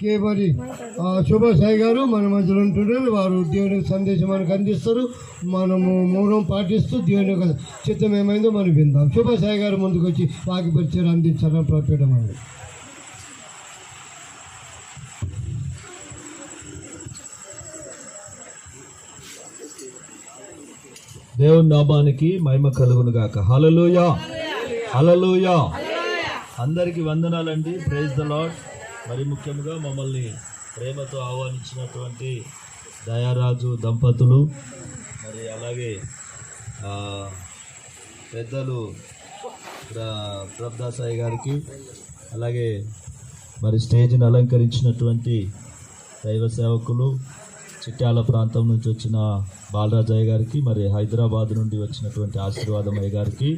కే వరి శుభ సాయి గారు మన మధ్యలో ఉంటున్నారు వారు దేవుని సందేశం మనకు అందిస్తారు. మనము మూలం పాటిస్తూ దేవుని యొక్క చిత్తం ఏమైందో మనం విందాం. శుభ సాయి గారు ముందుకు వచ్చి వాకి పరిచయం అందించాలని ప్రపేయడం అండి దేవుని నామానికి మహిమ కలుగును గాక హలలుయ హలలుయ అందరికి వందనాలండి. ప్రైజ్ ద లాడ్ మరి ముఖ్యంగా మమ్మల్ని ప్రేమతో ఆహ్వానించినటువంటి దయారాజు దంపతులు మరి అలాగే పెద్దలు ప్ర- గారికి అలాగే మరి స్టేజ్ని అలంకరించినటువంటి దైవ సేవకులు చిట్యాల ప్రాంతం నుంచి వచ్చిన బాలరాజయ్య గారికి మరి హైదరాబాద్ నుండి వచ్చినటువంటి ఆశీర్వాదమయ్య గారికి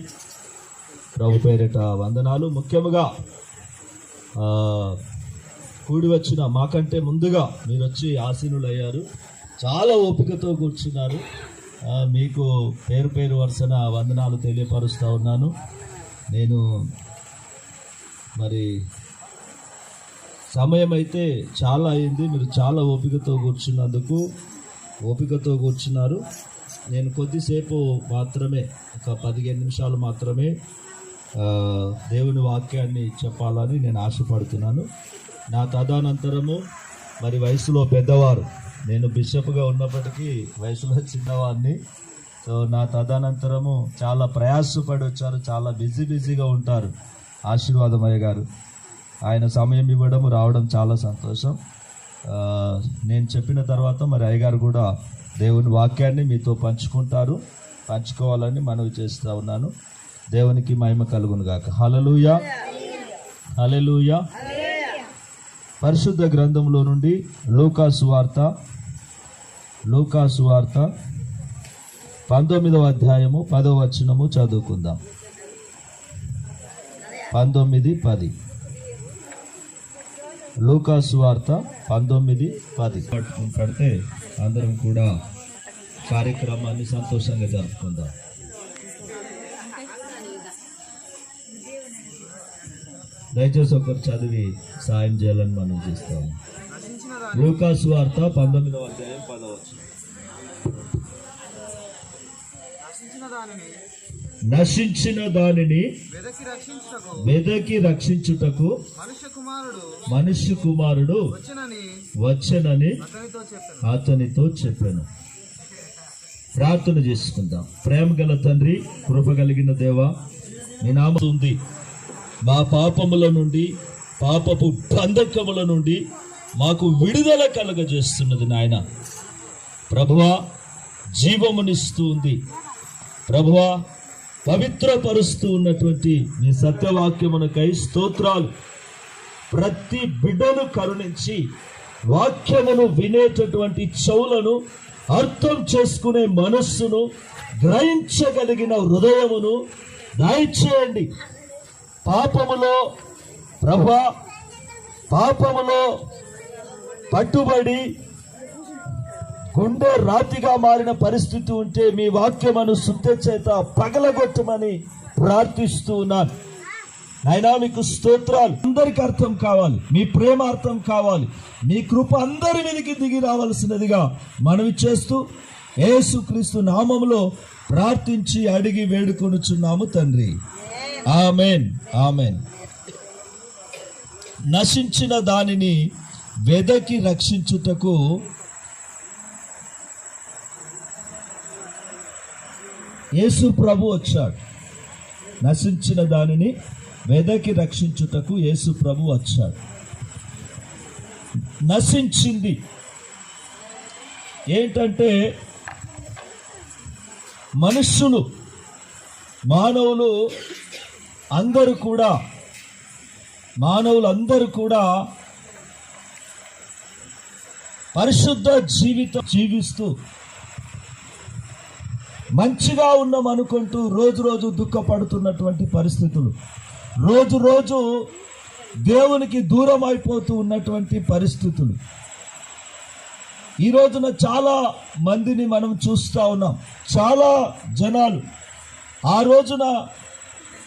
ప్రభు పేరిట వందనాలు. ముఖ్యముగా కూడి వచ్చిన మాకంటే ముందుగా మీరు వచ్చి ఆసీనులు అయ్యారు చాలా ఓపికతో కూర్చున్నారు. మీకు పేరు పేరు వరుసన వందనాలు తెలియపరుస్తూ ఉన్నాను. నేను మరి సమయం అయితే చాలా అయింది. మీరు చాలా ఓపికతో కూర్చున్నందుకు ఓపికతో కూర్చున్నారు. నేను కొద్దిసేపు మాత్రమే ఒక పదిహేను నిమిషాలు మాత్రమే దేవుని వాక్యాన్ని చెప్పాలని నేను ఆశపడుతున్నాను. నా తదనంతరము మరి వయసులో పెద్దవారు నేను బిషప్గా ఉన్నప్పటికీ వయసులో చిన్నవాడిని. సో నా తదనంతరము చాలా ప్రయాసపడి వచ్చారు చాలా బిజీ బిజీగా ఉంటారు ఆశీర్వాదమయ్య గారు. ఆయన సమయం ఇవ్వడం రావడం చాలా సంతోషం. నేను చెప్పిన తర్వాత మరి అయ్యగారు కూడా దేవుని వాక్యాన్ని మీతో పంచుకుంటారు పంచుకోవాలని మనవి చేస్తూ ఉన్నాను. దేవునికి మహిమ కలుగును గాక. హలలుయ హలలుయ పరిశుద్ధ గ్రంథంలో నుండి లూకాసు వార్త లూకాసు వార్త పంతొమ్మిదవ అధ్యాయము పదవ వచనము చదువుకుందాం. పంతొమ్మిది పది. లూకాసు వార్త పంతొమ్మిది పది. పడితే అందరం కూడా కార్యక్రమాన్ని సంతోషంగా జరుపుకుందాం. దయచేసి ఒకరు చదివి సాయం చేయాలని మనం చేస్తాము లూకాసు వార్త పంతొమ్మిదవ అధ్యాయం పదవచ్చు నశించిన దానిని వెదకి రక్షించుటకు మనుష్య కుమారుడు వచ్చనని అతనితో చెప్పాను. ప్రార్థన చేసుకుందాం. ప్రేమ గల తండ్రి కృప కలిగిన దేవ మీ నామ ఉంది మా పాపముల నుండి పాపపు బంధకముల నుండి మాకు విడుదల కలగజేస్తున్నది నాయన. ప్రభువా జీవమునిస్తూ ఉంది. ప్రభువా పవిత్రపరుస్తూ ఉన్నటువంటి మీ సత్యవాక్యమునకై స్తోత్రాలు. ప్రతి బిడ్డను కరుణించి వాక్యమును వినేటటువంటి చెవులను అర్థం చేసుకునే మనస్సును గ్రహించగలిగిన హృదయమును దయచేయండి. పాపములో ప్రభా పాపములో పట్టుబడి గుండె రాతిగా మారిన పరిస్థితి ఉంటే మీ వాక్యమను శుద్ధ చేత పగలగొట్టమని ప్రార్థిస్తూ ఉన్నాను. అయినా మీకు స్తోత్రాలు. అందరికి అర్థం కావాలి. మీ ప్రేమ అర్థం కావాలి. మీ కృప అందరి మీదకి దిగి రావాల్సినదిగా మనవి చేస్తూ ఏసుక్రీస్తు నామంలో ప్రార్థించి అడిగి వేడుకొనుచున్నాము తండ్రి. Amen amen. నశించిన దానిని వెదకి రక్షించుటకు యేసు ప్రభు వచ్చాడు. నశించిన దానిని వెదకి రక్షించుటకు యేసు ప్రభు వచ్చాడు. నశించింది. ఏంటంటే మనుష్యులు మానవులు అందరూ కూడా మానవులు అందరూ కూడా పరిశుద్ధ జీవితం జీవిస్తూ మంచిగా ఉన్నాం అనుకుంటూ రోజు రోజు దుఃఖపడుతున్నటువంటి పరిస్థితులు. రోజు రోజు దేవునికి దూరం అయిపోతూ ఉన్నటువంటి పరిస్థితులు. ఈ రోజున చాలా మందిని మనం చూస్తూ ఉన్నాం. చాలా జనాలు. ఆ రోజున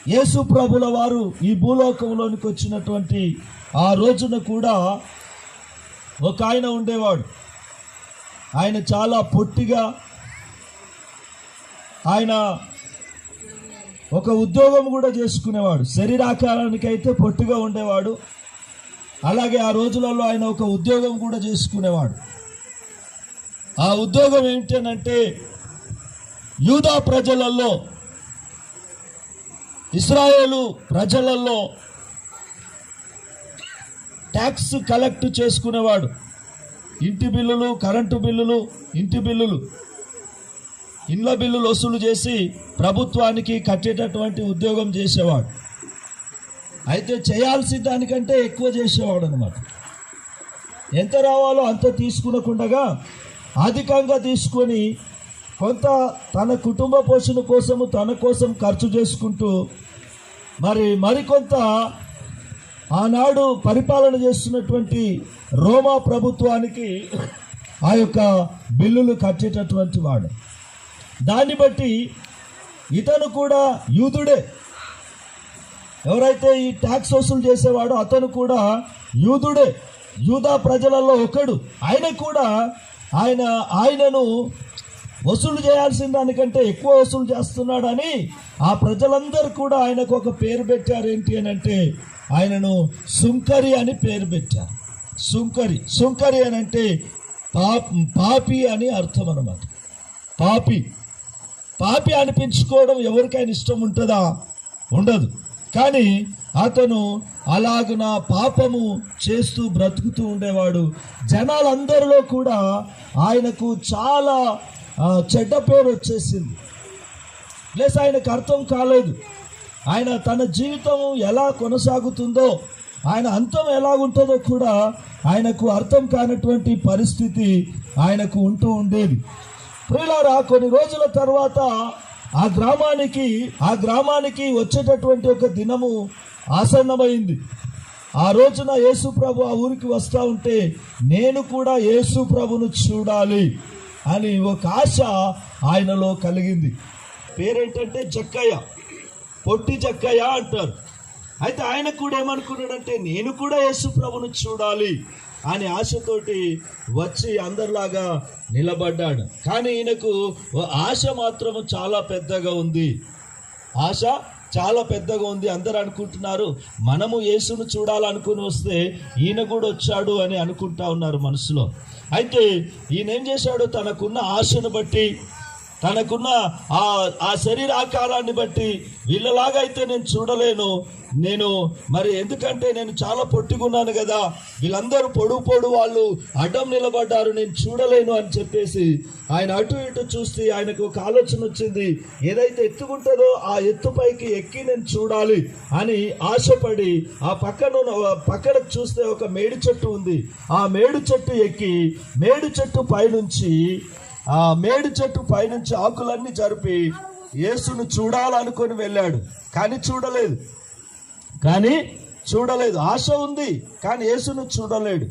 యేసు ప్రభుల వారు ఈ భూలోకంలోనికి వచ్చినటువంటి ఆ రోజున కూడా ఒక ఆయన ఉండేవాడు. ఆయన చాలా పొట్టిగా ఆయన ఒక ఉద్యోగం కూడా చేసుకునేవాడు. శరీరాకారానికి అయితే పొట్టిగా ఉండేవాడు. అలాగే ఆ రోజులలో ఆయన ఒక ఉద్యోగం కూడా చేసుకునేవాడు. ఆ ఉద్యోగం ఏమిటనంటే యూదా ప్రజలలో ఇస్రాయేలు ప్రజలలో ట్యాక్స్ కలెక్ట్ చేసుకునేవాడు. ఇంటి బిల్లులు కరెంటు బిల్లులు ఇంటి బిల్లులు. ఇండ్ల బిల్లులు వసూలు చేసి ప్రభుత్వానికి కట్టేటటువంటి ఉద్యోగం చేసేవాడు. అయితే చేయాల్సి దానికంటే ఎక్కువ చేసేవాడు అనమాట ఎంత రావాలో అంత తీసుకునకుండగా అధికంగా తీసుకొని కొంత తన కుటుంబ పోషణ కోసము తన కోసం ఖర్చు చేసుకుంటూ మరి మరికొంత ఆనాడు పరిపాలన చేస్తున్నటువంటి రోమా ప్రభుత్వానికి ఆ యొక్క బిల్లులు కట్టేటటువంటి వాడు. దాన్ని బట్టి ఇతను కూడా యూదుడే. ఎవరైతే ఈ ట్యాక్స్ వసూలు చేసేవాడో అతను కూడా యూదుడే. యూదా ప్రజలలో ఒకడు. ఆయన కూడా ఆయన ఆయనను వసూలు చేయాల్సిన దానికంటే ఎక్కువ వసూలు చేస్తున్నాడని ఆ ప్రజలందరూ కూడా ఆయనకు ఒక పేరు పెట్టారు ఏంటి అని అంటే ఆయనను సుంకరి అని పేరు పెట్టారు. సుంకరి సుంకరి అని అంటే పా పాపి అని అర్థం అనమాట పాపి పాపి అనిపించుకోవడం ఎవరికైనా ఇష్టం ఉంటుందా? ఉండదు. కానీ అతను అలాగున పాపము చేస్తూ బ్రతుకుతూ ఉండేవాడు. జనాలందరిలో కూడా ఆయనకు చాలా చెడ్డ పేరు వచ్చేసింది. ప్లస్ ఆయనకు అర్థం కాలేదు. ఆయన తన జీవితం ఎలా కొనసాగుతుందో ఆయన అంతం ఎలాగుంటుందో కూడా ఆయనకు అర్థం కానటువంటి పరిస్థితి ఆయనకు ఉంటూ ఉండేది. ప్రియులారా కొన్ని రోజుల తర్వాత ఆ గ్రామానికి ఆ గ్రామానికి వచ్చేటటువంటి ఒక దినము ఆసన్నమైంది. ఆ రోజున యేసు ప్రభు ఆ ఊరికి వస్తూ ఉంటే నేను కూడా యేసు ప్రభును చూడాలి. అని ఒక ఆశ ఆయనలో కలిగింది. పేరేంటంటే జక్కయ్య. పొట్టి జక్కయ్య అంటారు. అయితే ఆయన కూడా ఏమనుకున్నాడంటే నేను కూడా యేసు ప్రభును చూడాలి అని ఆశతోటి వచ్చి అందరిలాగా నిలబడ్డాడు. కానీ ఈయనకు ఓ ఆశ మాత్రము చాలా పెద్దగా ఉంది. ఆశ? చాలా పెద్దగా ఉంది అందరు అనుకుంటున్నారు. మనము యేసును చూడాలనుకుని వస్తే ఈయన కూడా వచ్చాడు అని అనుకుంటా ఉన్నారు మనసులో. అయితే ఈయన ఏం చేశాడు? తనకున్న ఆశను బట్టి తనకున్న ఆ ఆ శరీర ఆకారాన్ని బట్టి వీళ్ళలాగా అయితే నేను చూడలేను. నేను మరి ఎందుకంటే నేను చాలా పొట్టిగున్నాను కదా వీళ్ళందరూ పొడుగు పొడు వాళ్ళు అడ్డం నిలబడ్డారు నేను చూడలేను అని చెప్పేసి ఆయన అటు ఇటు చూస్తే ఆయనకు ఒక ఆలోచన వచ్చింది. ఏదైతే ఎత్తుకుంటుందో ఆ ఎత్తుపైకి ఎక్కి నేను చూడాలి అని ఆశపడి ఆ పక్కన పక్కన చూస్తే ఒక మేడి చెట్టు ఉంది. ఆ మేడు చెట్టు ఎక్కి మేడి చెట్టు పైనుంచి ఆ మేడి చెట్టు పైనుంచి ఆకులన్నీ జరిపి యేసును చూడాలనుకొని వెళ్ళాడు. కానీ చూడలేదు. కానీ చూడలేదు. ఆశ ఉంది కానీ యేసును చూడలేడు.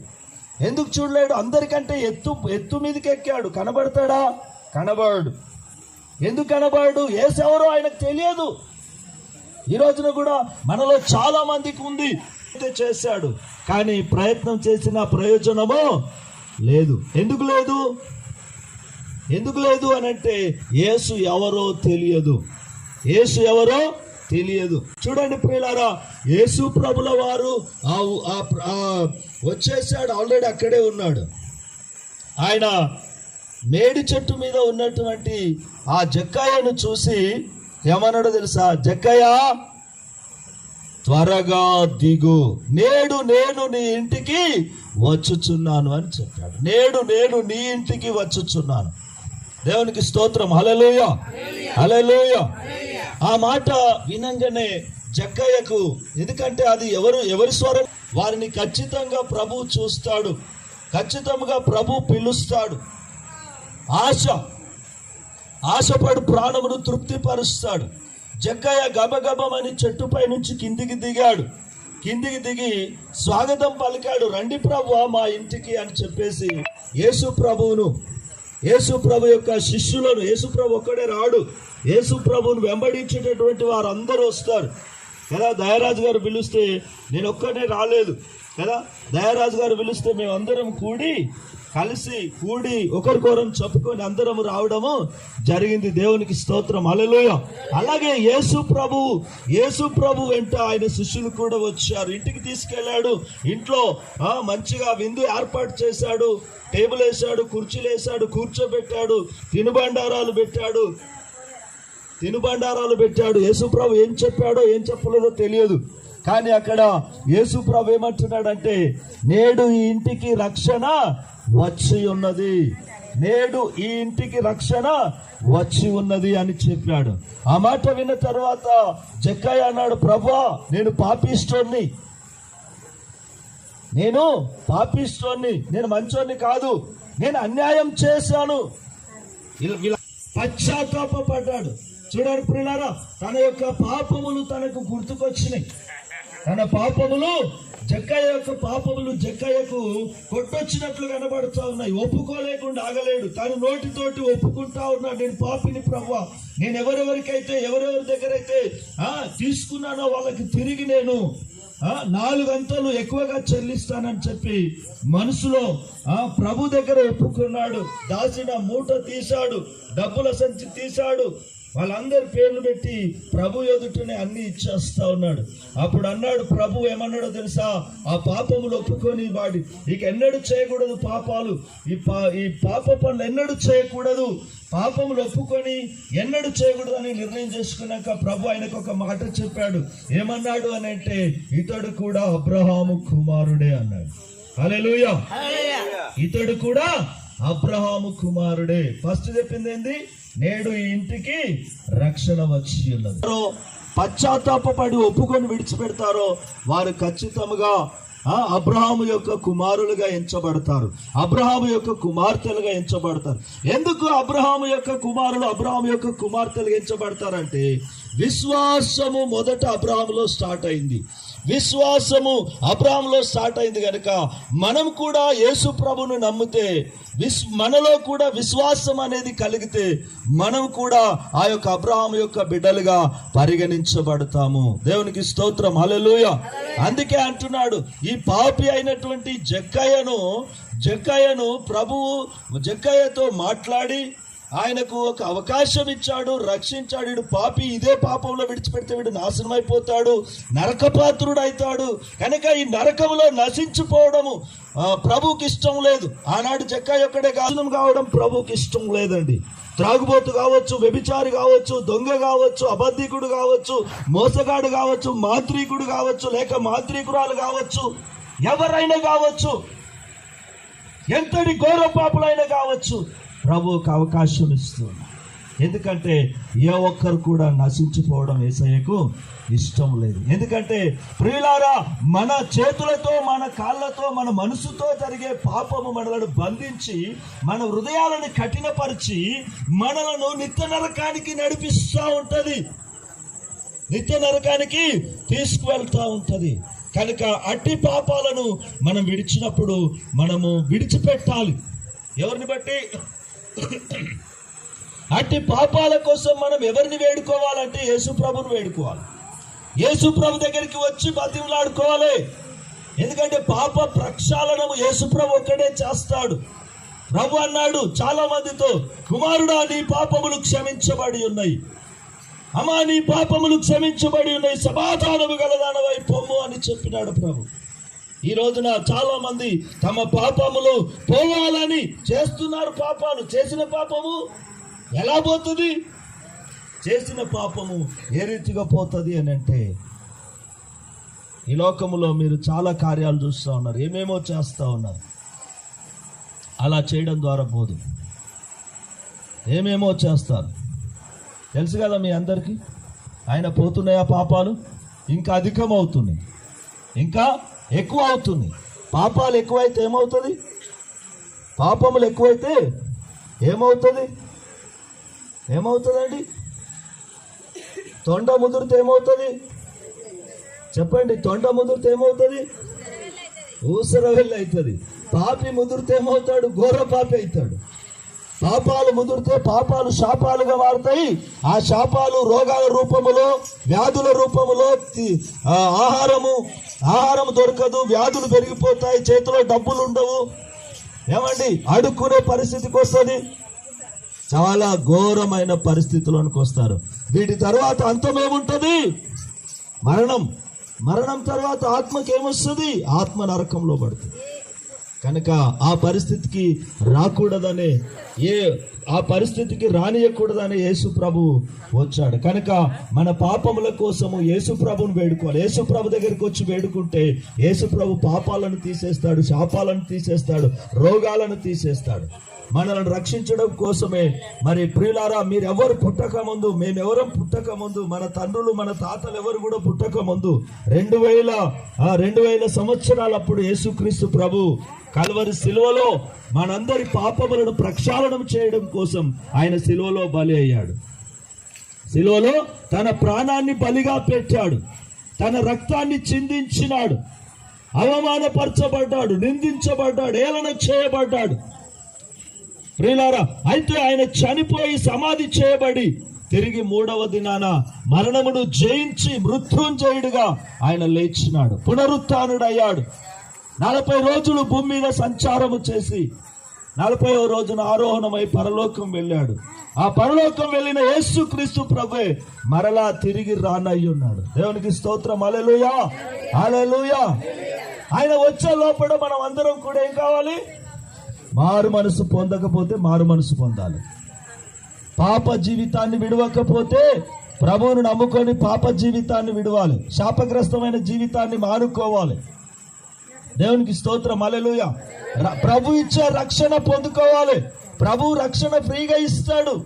ఎందుకు చూడలేడు? అందరికంటే ఎత్తు ఎత్తు మీదకి ఎక్కాడు. కనబడతాడా? కనబడు ఎందుకు కనబడు ఏసెవరో ఎవరో ఆయనకు తెలియదు. ఈ రోజున కూడా మనలో చాలా మందికి ఉంది. అయితే చేశాడు. కానీ ప్రయత్నం చేసిన ప్రయోజనము లేదు. ఎందుకు లేదు? ఎందుకు లేదు అని అంటే యేసు ఎవరో తెలియదు. యేసు ఎవరో తెలియదు. చూడండి ప్రియులారా యేసు ప్రభుల వారు ఆ వచ్చేసాడు ఆల్రెడీ అక్కడే ఉన్నాడు. ఆయన మేడి చెట్టు మీద ఉన్నటువంటి ఆ జక్కయ్యను చూసి ఏమన్నాడో తెలుసా? జక్కయ్య త్వరగా దిగు. నేడు నేను నీ ఇంటికి వచ్చుచున్నాను అని చెప్పాడు. నేడు నేను నీ ఇంటికి వచ్చుచున్నాను. దేవునికి స్తోత్రం. హలలోయ హలలోయ ఆ మాట వినంగానే జక్కయ్యకు ఎందుకంటే అది ఎవరు ఎవరి స్వరం? వారిని ఖచ్చితంగా ప్రభు చూస్తాడు. ఖచ్చితంగా ప్రభు పిలుస్తాడు. ఆశ. ఆశపడు ప్రాణమును తృప్తిపరుస్తాడు. జక్కయ్య గబగబమని చెట్టుపై నుంచి కిందికి దిగాడు. కిందికి దిగి స్వాగతం పలికాడు. రండి ప్రభు మా ఇంటికి అని చెప్పేసి యేసు ప్రభువును యేసుప్రభు యొక్క శిష్యులను యేసుప్రభు ఒక్కడే రాడు. యేసు వెంబడించేటటువంటి వారు అందరూ వస్తారు. కదా దయరాజు గారు పిలిస్తే నేను ఒక్కడే రాలేదు. కదా? దయరాజు గారు పిలిస్తే మేమందరం కూడి కలిసి కూడి ఒకరికొరం చెప్పుకొని అందరం రావడము జరిగింది. దేవునికి స్తోత్రం. అలలోయ అలాగే యేసు ప్రభు యేసు ప్రభు వెంట ఆయన శిష్యులు కూడా వచ్చారు. ఇంటికి తీసుకెళ్ళాడు. ఇంట్లో మంచిగా విందు ఏర్పాటు చేశాడు. టేబుల్ వేశాడు కుర్చీలు వేశాడు కూర్చోబెట్టాడు. తినుబండారాలు పెట్టాడు. తినుబండారాలు పెట్టాడు. యేసుప్రభు ఏం చెప్పాడో ఏం చెప్పలేదో తెలియదు. కానీ అక్కడ యేసుప్రభు ఏమంటున్నాడంటే నేడు ఈ ఇంటికి రక్షణ వచ్చి ఉన్నది. నేడు ఈ ఇంటికి రక్షణ వచ్చి ఉన్నది అని చెప్పాడు. ఆ మాట విన్న తర్వాత జక్కయ్య అన్నాడు ప్రభా నేను పాపిస్తోని నేను పాపిస్తోని నేను మంచోని కాదు. నేను అన్యాయం చేశాను. ఇలా- ఇలా పశ్చాత్తాపడ్డాడు చూడండి ప్రియులారా తన యొక్క పాపములు తనకు గుర్తుకొచ్చినాయి. తన పాపములు జక్కయ్య యొక్క పాపములు జక్కయ్యకు కొట్టొచ్చినట్లు కనబడుతూ ఉన్నాయి. ఒప్పుకోలేకుండా ఆగలేడు. తను నోటితోటి ఒప్పుకుంటా ఉన్నాడు. నేను పాపిని ప్రభు నేను ఎవరెవరికైతే ఎవరెవరి దగ్గర అయితే తీసుకున్నానో వాళ్ళకి తిరిగి నేను నాలుగు నాలుగంతలు ఎక్కువగా చెల్లిస్తానని చెప్పి మనసులో ఆ ప్రభు దగ్గర ఒప్పుకున్నాడు. దాచిన మూట తీశాడు. డబ్బుల సంచి తీశాడు. వాళ్ళందరి పేర్లు పెట్టి ప్రభు ఎదుటనే అన్ని ఇచ్చేస్తా ఉన్నాడు. అప్పుడు అన్నాడు ప్రభు ఏమన్నాడో తెలుసా? ఆ పాపములు ఒప్పుకొని వాడి. ఇక ఎన్నడూ చేయకూడదు పాపాలు. ఈ పా ఈ పాప పనులు ఎన్నడూ చేయకూడదు. పాపములు ఒప్పుకొని ఎన్నడూ చేయకూడదు అని నిర్ణయం చేసుకున్నాక ప్రభు ఆయనకు ఒక మాట చెప్పాడు. ఏమన్నాడు అని అంటే ఇతడు కూడా అబ్రహాము కుమారుడే అన్నాడు. హల్లెలూయా. ఇతడు కూడా అబ్రహాము కుమారుడే. ఫస్ట్ చెప్పింది ఏంది? నేడు ఈ ఇంటికి రక్షణ వచ్చి ఉన్నది. పశ్చాత్తాపడి ఒప్పుకొని విడిచిపెడతారో వారు ఖచ్చితంగా అబ్రహాము యొక్క కుమారులుగా ఎంచబడతారు. అబ్రహాము యొక్క కుమార్తెలుగా ఎంచబడతారు. ఎందుకు అబ్రహాము యొక్క కుమారులు అబ్రహాము యొక్క కుమార్తెలుగా ఎంచబడతారంటే విశ్వాసము మొదట అబ్రహాములో స్టార్ట్ అయింది. విశ్వాసము అబ్రహాంలో స్టార్ట్ అయింది కనుక మనం కూడా యేసు ప్రభును నమ్మితే విస్ మనలో కూడా విశ్వాసం అనేది కలిగితే మనం కూడా ఆ యొక్క అబ్రహాం యొక్క బిడ్డలుగా పరిగణించబడతాము. దేవునికి స్తోత్రం. హల్లెలూయ. అందుకే అంటున్నాడు ఈ పాపి అయినటువంటి జక్కయ్యను జక్కయ్యను ప్రభువు జక్కయ్యతో మాట్లాడి ఆయనకు ఒక అవకాశం ఇచ్చాడు రక్షించాడు. వీడు పాపి ఇదే పాపంలో విడిచిపెడితే వీడు నాశనం అయిపోతాడు నరకపాత్రుడు అవుతాడు. కనుక ఈ నరకంలో నశించిపోవడము ప్రభుకి ఇష్టం లేదు. ఆనాడు చెక్క ఒక్కడే కారణం కావడం ప్రభుకి ఇష్టం లేదండి. త్రాగుబోతు కావచ్చు వ్యభిచారి కావచ్చు దొంగ కావచ్చు అబద్ధికుడు కావచ్చు మోసగాడు కావచ్చు మాంత్రికుడు కావచ్చు లేక మాంత్రికురాలు కావచ్చు ఎవరైనా కావచ్చు ఎంతటి ఘోర పాపులైనా కావచ్చు ప్రభువుకు అవకాశం ఇస్తుంది. ఎందుకంటే ఏ ఒక్కరు కూడా నశించిపోవడం ఏసయ్యకు ఇష్టం లేదు. ఎందుకంటే ప్రియులారా మన చేతులతో మన కాళ్ళతో మన మనసుతో జరిగే పాపము మనలను బంధించి మన హృదయాలను కఠినపరిచి మనలను నిత్య నరకానికి నడిపిస్తూ ఉంటుంది. నిత్య నరకానికి తీసుకువెళ్తూ ఉంటుంది. కనుక అట్టి పాపాలను మనం విడిచినప్పుడు మనము విడిచిపెట్టాలి. ఎవరిని బట్టి? అట్టి పాపాల కోసం మనం ఎవరిని వేడుకోవాలంటే యేసు ప్రభుని వేడుకోవాలి. యేసు ప్రభు దగ్గరికి వచ్చి బతిమలాడుకోవాలి. ఎందుకంటే పాప ప్రక్షాళనము యేసు ప్రభు ఒక్కడే చేస్తాడు. ప్రభు అన్నాడు చాలా మందితో కుమారుడా నీ పాపములు క్షమించబడి ఉన్నాయి. అమ్మా నీ పాపములు క్షమించబడి ఉన్నాయి. సమాధానము గలదానవై పొమ్ము అని చెప్పినాడు ప్రభు. ఈ రోజున చాలా మంది తమ పాపములు పోవాలని చేస్తున్నారు పాపాలు. చేసిన పాపము ఎలా పోతుంది? చేసిన పాపము ఏ రీతిగా పోతుంది అని అంటే ఈ లోకములో మీరు చాలా కార్యాలు చూస్తూ ఉన్నారు ఏమేమో చేస్తూ ఉన్నారు. అలా చేయడం ద్వారా పోదు. ఏమేమో చేస్తారు? తెలుసు కదా మీ అందరికీ? ఆయన పోతున్నాయా పాపాలు? ఇంకా అధికమవుతున్నాయి. ఇంకా ఎక్కువ అవుతుంది పాపాలు ఎక్కువైతే ఏమవుతుంది? పాపములు ఎక్కువైతే ఏమవుతుంది? ఏమవుతుందండి? తొండ ముదిరితే ఏమవుతుంది? చెప్పండి తొండ ముదిరితే ఏమవుతుంది? ఊసర వెళ్ళి అవుతుంది పాపి ముదిరితే ఏమవుతాడు? ఘోర పాపి అవుతాడు పాపాలు ముదిరితే పాపాలు శాపాలుగా మారుతాయి. ఆ శాపాలు రోగాల రూపములో వ్యాధుల రూపములో ఆహారము ఆహారం దొరకదు వ్యాధులు పెరిగిపోతాయి చేతిలో డబ్బులు ఉండవు. ఏమండి? అడుక్కునే పరిస్థితికి వస్తుంది. చాలా ఘోరమైన పరిస్థితుల్లోనికి వస్తారు. వీటి తర్వాత అంతమేముంటది మరణం. మరణం తర్వాత ఆత్మకి ఏమొస్తుంది ఆత్మ నరకంలో పడుతుంది. కనుక ఆ పరిస్థితికి రాకూడదనే ఏ ఆ పరిస్థితికి రానియకూడదని యేసు ప్రభు వచ్చాడు. కనుక మన పాపముల కోసము యేసు ప్రభుని వేడుకోవాలి. యేసు ప్రభు దగ్గరికి వచ్చి వేడుకుంటే యేసు ప్రభు పాపాలను తీసేస్తాడు శాపాలను తీసేస్తాడు రోగాలను తీసేస్తాడు. మనల్ని రక్షించడం కోసమే. మరి ప్రియులారా మీరెవరు పుట్టక ముందు మేమెవరం పుట్టక ముందు మన తండ్రులు మన తాతలు ఎవరు కూడా పుట్టక ముందు రెండు వేల రెండు వేల సంవత్సరాలప్పుడు యేసుక్రీస్తు ప్రభు కల్వరి శిలువలో మనందరి పాపములను ప్రక్షాళనం చేయడం కోసం ఆయన శిలువలో బలి అయ్యాడు. శిలువలో తన ప్రాణాన్ని బలిగా పెట్టాడు. తన రక్తాన్ని చిందించినాడు. అవమానపరచబడ్డాడు నిందించబడ్డాడు ఏలన చేయబడ్డాడు. ప్రియులారా అయితే ఆయన చనిపోయి సమాధి చేయబడి తిరిగి మూడవ దినాన మరణమును జయించి మృత్యుంజయుడిగా ఆయన లేచినాడు. పునరుత్డయ్యాడు. నలభై రోజులు భూమి మీద సంచారము చేసి నలభై రోజున ఆరోహణమై పరలోకం వెళ్ళాడు. ఆ పరలోకం వెళ్ళిన యేసు క్రీస్తు ప్రభే మరలా తిరిగి రానయ్యి ఉన్నాడు. దేవునికి స్తోత్రం. అలెలుయా అలెలుయా ఆయన వచ్చే లోపల మనం అందరం కూడా ఏం కావాలి? మారు మనసు పొందకపోతే మారు మనసు పొందాలి. పాప జీవితాన్ని విడవకపోతే ప్రభువును నమ్ముకొని పాప జీవితాన్ని విడవాలి. శాపగ్రస్తమైన జీవితాన్ని మానుకోవాలి. దేవునికి స్తోత్రం అలెలుయ ప్రభు ఇచ్చే రక్షణ పొందుకోవాలి. ప్రభు రక్షణ ఫ్రీగా ఇస్తాడు.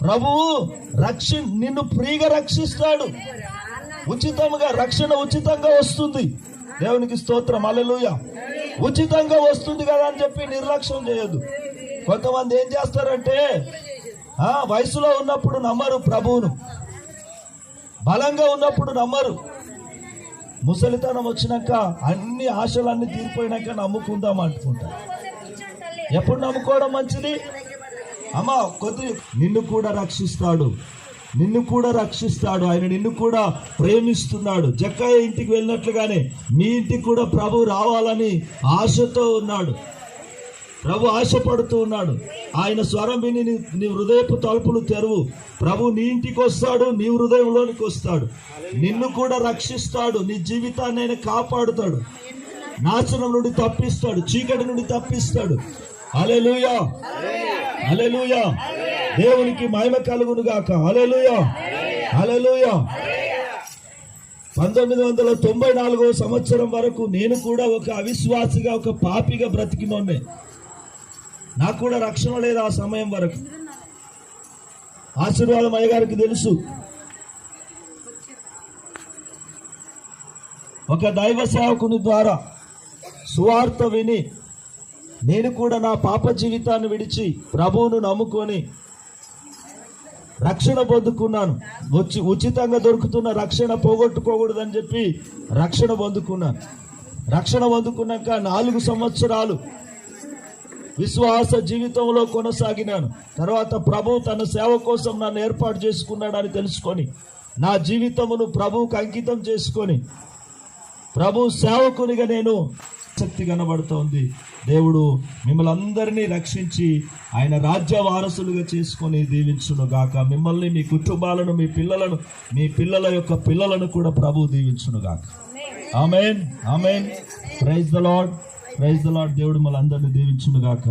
ప్రభువు రక్షి నిన్ను ఫ్రీగా రక్షిస్తాడు. ఉచితంగా రక్షణ ఉచితంగా వస్తుంది. దేవునికి స్తోత్రం అలెలుయ ఉచితంగా వస్తుంది కదా అని చెప్పి నిర్లక్ష్యం చేయొద్దు. కొంతమంది ఏం చేస్తారంటే ఆ వయసులో ఉన్నప్పుడు నమ్మరు ప్రభువును. బలంగా ఉన్నప్పుడు నమ్మరు. ముసలితనం వచ్చినాక అన్ని ఆశలన్నీ తీరిపోయినాక నమ్ముకుందాం అనుకుంటా ఎప్పుడు నమ్ముకోవడం మంచిది? అమ్మా కొద్ది నిన్ను కూడా రక్షిస్తాడు. నిన్ను కూడా రక్షిస్తాడు. ఆయన నిన్ను కూడా ప్రేమిస్తున్నాడు. జక్కయ్య ఇంటికి వెళ్ళినట్లుగానే మీ ఇంటికి కూడా ప్రభు రావాలని ఆశతో ఉన్నాడు. ప్రభు ఆశపడుతూ ఉన్నాడు. ఆయన స్వరం విని నీ నీ హృదయపు తలుపులు తెరువు. ప్రభు నీ ఇంటికి వస్తాడు నీ హృదయంలోనికి వస్తాడు. నిన్ను కూడా రక్షిస్తాడు నీ జీవితాన్ని ఆయన కాపాడుతాడు. నాశనం నుండి తప్పిస్తాడు చీకటి నుండి తప్పిస్తాడు. అలెలుయా అలెలుయా దేవునికి మహిమ కలుగును గాక. అలెలుయా అలెలుయా పంతొమ్మిది వందల తొంభై నాలుగో సంవత్సరం వరకు నేను కూడా ఒక అవిశ్వాసిగా ఒక పాపిగా బ్రతికినోనే నాకు కూడా రక్షణ లేదు ఆ సమయం వరకు. ఆశీర్వాదం అయ్యగారికి తెలుసు. ఒక దైవ సేవకుని ద్వారా సువార్త విని నేను కూడా నా పాప జీవితాన్ని విడిచి ప్రభువును నమ్ముకొని రక్షణ పొందుకున్నాను. వచ్చి ఉచితంగా దొరుకుతున్న రక్షణ పోగొట్టుకోకూడదని చెప్పి రక్షణ పొందుకున్నాను. రక్షణ పొందుకున్నాక నాలుగు సంవత్సరాలు విశ్వాస జీవితంలో కొనసాగినాను. తర్వాత ప్రభు తన సేవ కోసం నన్ను ఏర్పాటు చేసుకున్నాడని తెలుసుకొని నా జీవితమును ప్రభువుకు అంకితం చేసుకొని ప్రభు సేవకునిగా నేను శక్తి కనబడుతోంది. దేవుడు మిమ్మల్ని అందరినీ రక్షించి ఆయన రాజ్య వారసులుగా చేసుకొని దీవించును గాక. మిమ్మల్ని మీ కుటుంబాలను మీ పిల్లలను మీ పిల్లల యొక్క పిల్లలను కూడా ప్రభు దీవించును గాక. Amen amen praise the Lord praise Lord దేవుడు మళ్ళీ అందరినీ దీవించుండుగాక